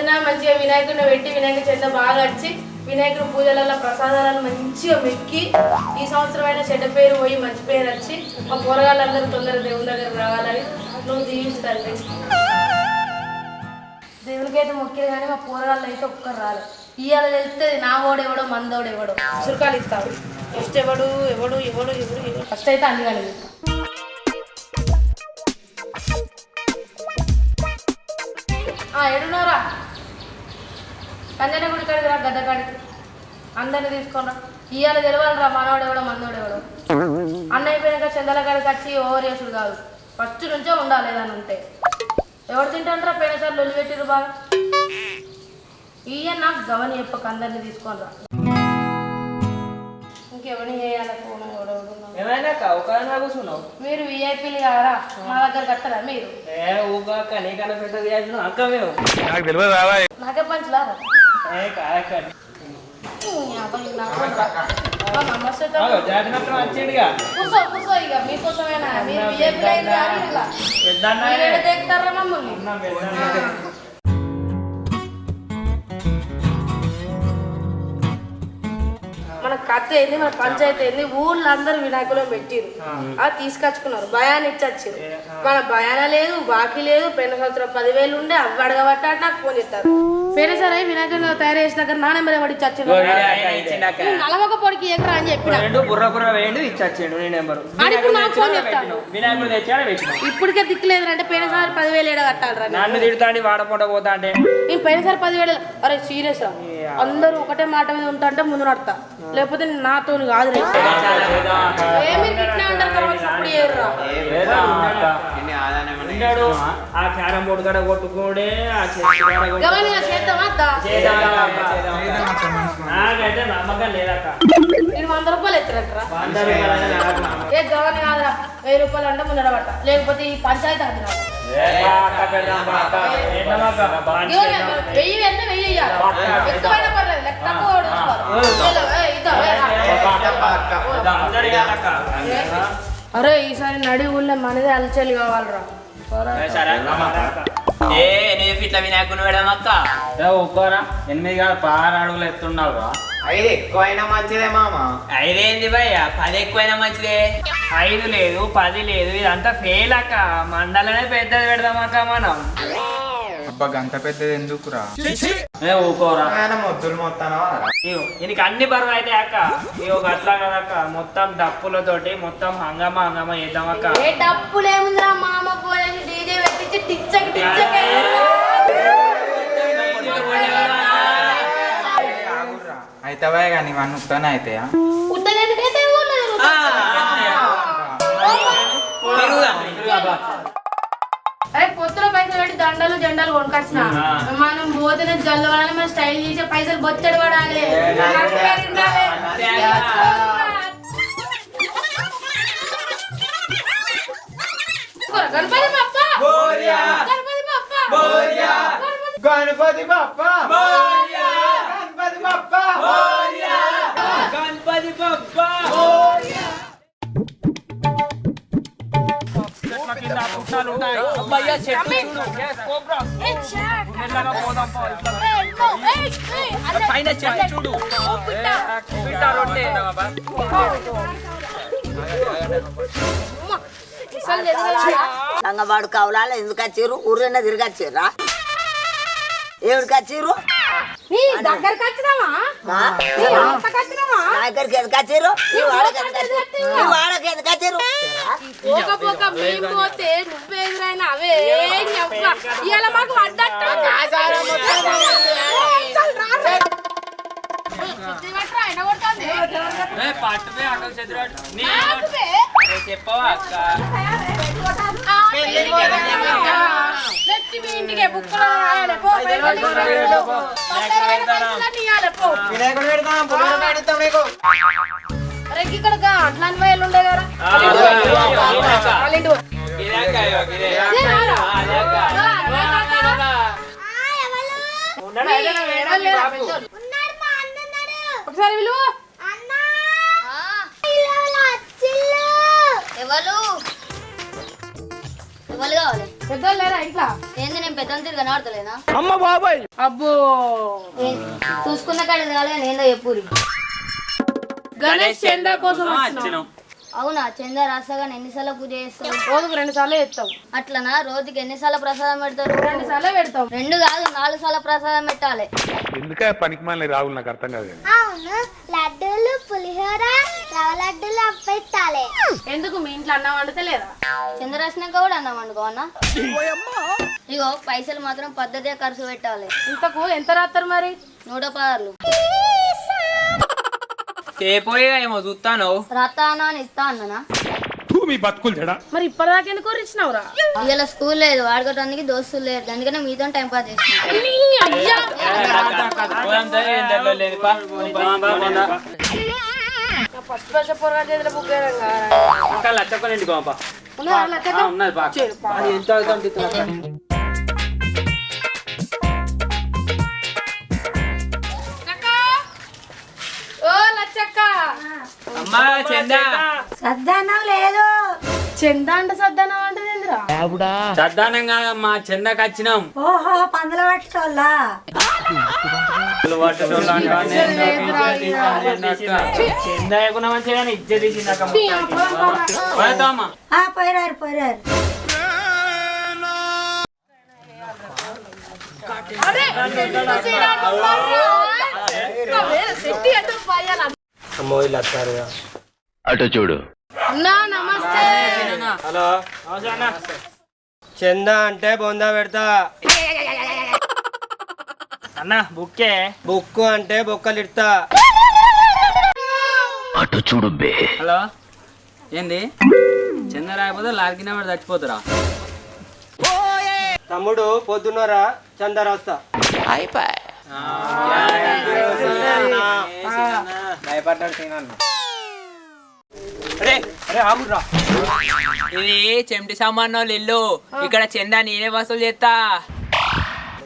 పొద్దున్న మంచిగా వినాయకుడిని పెట్టి వినాయక చెడ్డ బాగా వచ్చి వినాయకుడి పూజలలో ప్రసాదాలను మంచిగా మెక్కి ఈ సంవత్సరం అయినా చెడ్డ పేరు పోయి మంచి పేరు వచ్చి మా పోరగాళ్ళందరూ తొందరగా దేవుని దగ్గర రావాలని నువ్వు దీవిస్తాను దేవునికైతే మొక్కిరు కానీ మా పోరగాళ్ళు అయితే ఒక్కరు రాలేదు ఇవాళ తెలుస్తుంది నా ఓడు ఎవడో మందోడు ఎవడో. చురకాలు ఇస్తాడు ఫస్ట్ ఎవడు ఎవడు ఎవడు ఎవడు ఫస్ట్ అయితే అన్ని కలిగి ఎడున్నారా కంజన గుడి కాడికి రా గడ్డ కాడికి. అందరిని తీసుకొని ఇవాళ తెలవాలి రా మనవాడు ఎవడో మందోడు ఎవడో. అన్న అయిపోయాక చందల కాడికి వచ్చి ఓవర్ చేసుడు కాదు. ఫస్ట్ నుంచే ఉండాలి ఏదైనా ఉంటే. ఎవరు తింటాంటారా పోయినసారి లొల్లి పెట్టిరు బాగా. ఇయ్య నాకు గవని చెప్పక అందరిని తీసుకొని రా. ఇంకెవరిని చేయాలి ఫోన్. ఏమైనా కూర్చున్నావు? మీరు విఐపీలు కారా మా దగ్గర కట్టరా మీరు? ఏ అక్క మేము. నాకే పంచలారా మీకోసమేనా? మీరు ఇలా పెద్ద మమ్మల్ని? మన కథ ఏంది మన పంచాయతీ ఏంది ఊళ్ళో అందరూ వినాయకులు పెట్టిరు అది తీసుకొచ్చుకున్నారు. భయాన్ని ఇచ్చొచ్చారు మన భయాన లేదు బాకీ లేదు పెన్న సంవత్సరం పదివేలు ఉండే అవి అడగబట్టాడు నాకు ఫోన్ చేస్తారు. పేరే సరే వినాయకులు తయారు చేసిన దగ్గర నాన్న మరి వాడి చచ్చిన నలవక పొడికి ఎకరా అని చెప్పిన. రెండు బుర్ర బుర్ర వేయండి నీ నెంబరు. పెట్టిన. ఇప్పటికే దిక్కులేదు అంటే పోయినసారి పదివేలు ఏడ కట్టాలరా నన్ను తిడతాండి వాడపూట పోతా అంటే నేను పోయినసారి పదివేలు అరే సీరియస్ రా. అందరూ ఒకటే మాట మీద ఉంటా అంటే ముందు నడతా. లేకపోతే నాతో కాదు ఆ క్యారం బోర్డు కాడ కొట్టుకోడే ఆ నాకైతే నమ్మకం లేదక్క. నేను వంద రూపాయలు ఎత్తురంటరా వంద నమ్మకం. ఏ గమని కాదురా వెయ్యి రూపాయలు అంటే ముందడబట్ట లేకపోతే ఈ పంచాయతీ అది వెయ్యి అంటే వెయ్యి ఇయ్యాలి ఎక్కువైనా పర్లేదు లెక్క తక్కువ. అరే ఈసారి నడి ఊళ్ళో మనదే అలచలి కావాలరా సరే. ఏ ఎనిమిది ఫీట్ల వినాయకుని పెడమక్క ఏ ఒక్కోరా ఎనిమిది కాదు పదహారు అడుగులు ఎత్తున్నావు రా ఐదు ఎక్కువైనా మంచిదే మామ. ఐదేంది భయ్య? పది ఎక్కువైనా మంచిదే. ఐదు లేదు పది లేదు ఇదంతా ఫెయిల్ అక్క. మండలనే పెద్దది పెడదామక్క మనం. అబ్బా గంత పెద్దది ఎందుకురా? ఏ ఊకోరా ఆయన మొద్దులు మొత్తానా ఇగో దీనికి అన్ని బరువు అయితే అక్క. ఇగో అట్లా కదక్క మొత్తం డప్పులతోటి మొత్తం హంగామా హంగామా చేద్దాం అక్క. ఏ డబ్బులు ఏముందిరా మామ పోయేసి పెట్టించి టిచ్చక్ టిచ్చక్ అయితే కానీ ఇవన్నీ ఉత్తనే అవుతాయా అరే పొత్తులో పైసలు పెట్టి దండలు జెండాలు కొనుకొచ్చిన మనం పోతేనే జల్లు పడాలి మన స్టైల్ చేసే పైసలు బొచ్చడి పడాలి గణపతి బప్ప గణపతి బప్ప గణపతి బప్ప గణపతి బప్పా అబ్బయ్య చెట్టు చూడు Yes, cobras. మెల్లగా పోదాం పో. పైన చెట్టు చూడు పిట్ట రొట్టె అసలు ఎదురుగా రంగవాడు కవలాలు ఎందుకు వచ్చిర్రు ఊర్లోనే తిరిగి వచ్చిర్రా ఏమిడికి వచ్చిర్రు నీ దగ్గరికి వచ్చినావా? నీ నా దగ్గరికి ఎందుకు వచ్చిర్రు ఈ వాడకి ఎందుకు వచ్చిర్రు ఈ వాడకి ఎందుకు వచ్చిర్రు పోక పోక మేము పోతే నువ్వే ఎదురైనా అవే చెప్ప ఇవాళ మాకు పడ్డట్టు పట్టుపే అక్కడ చెదిరాడు. నీ ఆగుపే. చెప్పవా అక్క ఇక్కడ అట్లాంటి వేలు ఉండే కదా వాళ్ళ ఇంటి పో. ఇదే రారా? రా, రా, రా, రా. ఎవరు లేరా పెద్దోళ్ళు? ఒకసారి విలువ ఎవరు? ఎవరు కావాలి? పెద్దోళ్ళు లేరా ఇంట్లో? ఏంది నేను పెద్ద కనబడతలేనా? అబ్బో! ఏం- చూసుకున్న కాడ కాలే చెప్పురి గణేష్ చందా కోసం వచ్చినాం. అవునా? చందా రాస్తాగానే ఎన్నిసార్లు పూజ చేస్తారు రోజుకు రెండు సార్లు ఎత్తాం అట్లనా? రోజుకి ఎన్నిసార్లు ప్రసాదం పెడతారు? రెండు సార్లు పెడతాం రెండు కాదు నాలుగు సార్లు ప్రసాదం పెట్టాలి. ఎందుకే పనికి రాహుల్ నాకు అర్థం కాదు అవును లడ్డూలు పులిహోర రవ్వ లడ్డూలు పెట్టాలి ఎందుకు మీ ఇంట్లో అన్నం వండితే లేదా? చంద రాసినాక కూడా అన్నాం అనుకోవన్నా ఇగో పైసలు మాత్రం పద్ధతిగా ఖర్చు పెట్టాలి. ఇంతకు ఎంత రాస్తారు మరి? నూట పదార్లు చేపోయిగా ఏమో చూస్తాను రతానా అని ఇస్తా అన్ననా? మీ బతుకులు జడా మరి ఇప్పటిదాకా ఎందుకు ఇచ్చినావురా ఇవాళ స్కూల్ లేదు వాడుకోవడానికి దోస్తులు లేరు అందుకనే మీతో టైం పాస్ ఫస్ట్ పైసా పొరగా చేతిలో బుక్ ఇంకా లచ్చకొని ఇంటికి పంప ఉన్నది బాగా అది ఎంత చందా. సద్దానం లేదు. చందా అంటే సద్దనం అంటే ఏందిరా చద్దానం కాదమ్మా చెందకు వచ్చినాం. ఓహో పందులు పట్టుకోవాలా చెంద లేకున్నా మంచిగా కానీ అటు చూడు. అన్నా నమస్తే. హలో. చందా అంటే బొందా పెడతా. అన్న బుక్కే. బుక్కు అంటే బొక్కలు ఇడతా. అటు చూడు బే. హలో. ఏంది? చంద రాకపోతే లాగిన వాడు చచ్చిపోతురా తమ్ముడు పొద్దున్నరా చందా రాస్తా. భయపడ్డాడు తినన్నా ఇది చెంటి సామాన్ ఇల్లు. ఇక్కడ చందా నేనే వసూలు చేస్తా.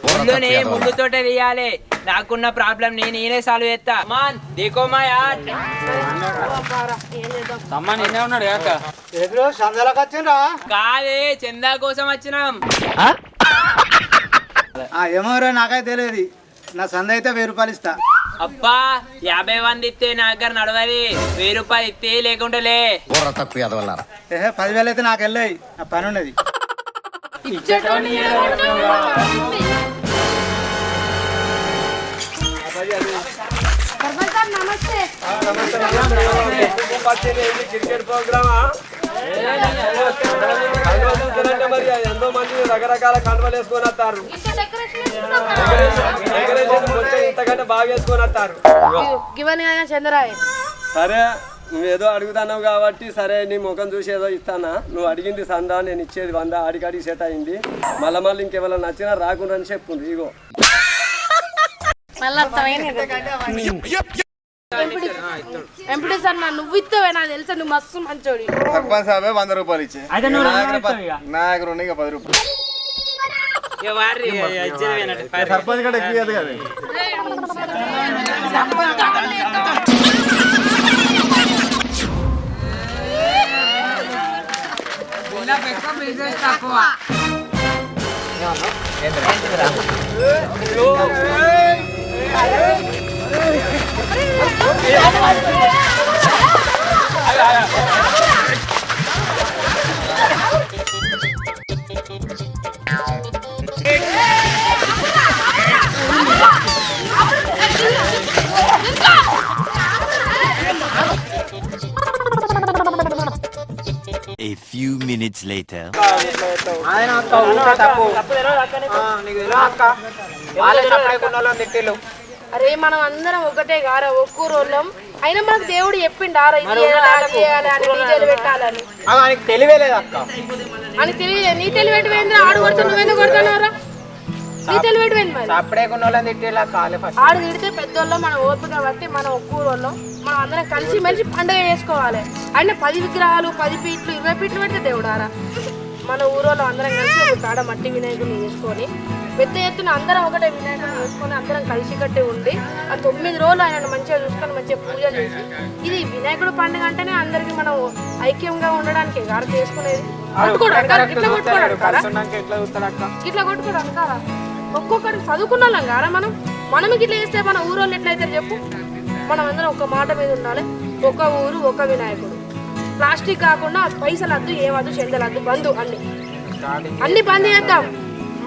ముందునే ముందుతోటే వేయాలి. నాకున్న ప్రాబ్లం నేను నేనే సాల్వ్ చేస్తా. మాన్ దేకో మా యార్. తమ్మ నిన్నే ఉన్నాడు కాక ఎదురు చందాలకు వచ్చిండ్రా? కాదే చందా కోసం వచ్చినాం. ఏమోరా నాకైతే తెలియదు. నా సంద అయితే వెయ్యి రూపాయలు ఇస్తా. అబ్బా యాభై మంది ఇస్తే నా దగ్గర నడవది వెయ్యి రూపాయలు ఇస్తే లేకుంటే లే. ఏహే పదివేలు అయితే నాకు వెళ్ళాయి. నా పని ఉన్నది. నమస్తే. క్రికెట్ ప్రోగ్రామా? మరి ఎంతో మంది రకరకాల కండువలు వేసుకొని వస్తారు ఇంతకంటే బాగా వేసుకొని వస్తారు గివని చంద్రాయ్ సరే నువ్వు ఏదో అడుగుతున్నావు కాబట్టి సరే నీ ముఖం చూసి ఏదో ఇస్తానా? నువ్వు అడిగింది సందా నేను ఇచ్చేది వంద అడిగడిగి సెట్ అయింది. మళ్ళీ మళ్ళీ ఇంకెవరైనా నచ్చినా రాకుండా అని చెప్పుండ్రు ఇగో మళ్ళీ ఎంపీ సార్ నా నువ్వు ఇస్తావే నాకు తెలుసా నువ్వు మస్తు మంచోడి. సర్పంచ్ సాబే వంద రూపాయలు ఇచ్చే. అయితే నువ్వు నా రెండు ఇస్తావు ఇక. పది రూపాయలు. సర్పంచ్ కూడా ఎక్కువ ఇయ్యదు కదా A few minutes later. ఆయన అక్క ఊట తప్పు నీకు అక్క. వాళ్ళే సప్లై కొన్న తిట్టిల్లు. అరే మనం అందరం ఒకటే గారా ఒక్కూరు వాళ్ళం అయినా మనకు దేవుడు చెప్పిండు ఆరా ఇది చేయాలి, అది చేయాలి అని డీజేలు పెట్టాలని. అవి ఆయనకి తెలివే లేదు అక్క. అని తెలియదు నీ తెలివేంద్ర ఆడు కొడుతు నువ్వెందుకు కొడుతున్నావురా నీ తెలివేంది మరి సప్లై కొన్న వాళ్ళని తిట్టిల్లా కాలే ఫస్ట్. ఆడు తిడితే పెద్దోళ్ళం మన ఓపిక బట్టి మన ఒక్కూరు వాళ్ళం మనం అందరం కలిసి మెలిసి పండుగ చేసుకోవాలి. ఆయన పది విగ్రహాలు పది పీట్లు ఇరవై పీట్లు పెడితే దేవుడారా? మన ఊరోళ్ళు అందరం కలిసి ఒక కాడ మట్టి వినాయకుడిని చేసుకొని పెద్ద ఎత్తున అందరం ఒకటే వినాయకుడిని చేసుకొని అందరం కలిసి కట్టి ఉండి ఆ తొమ్మిది రోజులు ఆయన మంచిగా చూసుకొని మంచిగా పూజ చేసి ఇది వినాయకుడు పండుగ అంటేనే అందరికి మనం ఐక్యంగా ఉండడానికి గారు చేసుకునేది? ఇట్లా చూస్తాడు అక్క? ఇట్లా కొట్టుకోడు అంటారా? ఒక్కొక్కరు చదువుకున్న వాళ్ళం కారా మనం? మనం ఇట్లా చేస్తే మన ఊరోళ్ళు ఎట్లయితే చెప్పు? మనం అందరం ఒక మాట మీద ఉండాలి. ఒక ఊరు ఒక వినాయకుడు. ప్లాస్టిక్ కాకుండా పైసలు వద్దు ఏమద్దు చెందలద్దు బంధు అన్ని అన్ని బంద్ చేద్దాం.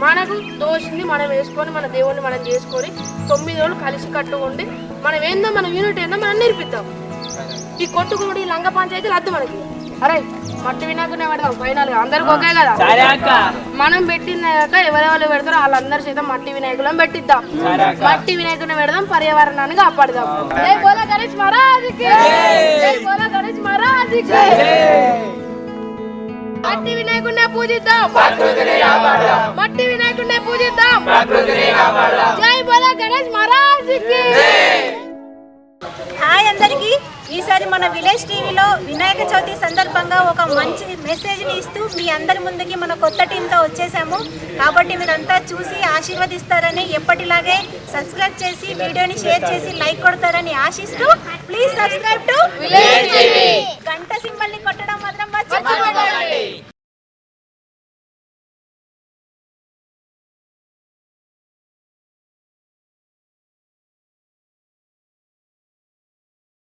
మనకు దోషింది మనం వేసుకొని మన దేవుణ్ణి మనం చేసుకొని తొమ్మిది రోజులు కలిసి కట్టుకుండి మనం ఏందో మన యూనిట్ ఏందో మనం నేర్పిద్దాం. ఈ కొట్టుకుడు లంగ పంచాయతీలు వద్దు మనకి. అరే మట్టి వినాకునే పెడదాం ఫైనల్గా అందరికి ఒకే కదా? సరే అక్క. మనం పెట్టినాక ఎవరెవరు పెడతారో వాళ్ళందరి చేత మట్టి వినాయకులను పెట్టిద్దాం. మట్టి వినాయకుని పెడదాం పర్యావరణాన్ని కాపాడదాం. జై బోలా గణేష్ మహారాజ్కి! జై. బోలా గణేష్ మహారాజ్కి! మట్టి వినాయకుడినే పూజిద్దాం. మట్టి వినాయకుడినే పూజిద్దాం. జై బోలా గణేష్ మహారాజ్కి! హాయ్ అందరికీ. ఈసారి మన విలేజ్ టీవీలో వినాయక చవితి సందర్భంగా ఒక మంచి మెసేజ్ని ఇస్తూ మీ అందరి ముందుకి మన కొత్త టీంతో వచ్చేసాము. కాబట్టి మీరంతా చూసి ఆశీర్వదిస్తారని ఎప్పటిలాగే సబ్స్క్రైబ్ చేసి వీడియోని షేర్ చేసి లైక్ కొడతారని ఆశిస్తూ ప్లీజ్ సబ్స్క్రైబ్ టు గంట సింబల్ని కొట్టడం మాత్రం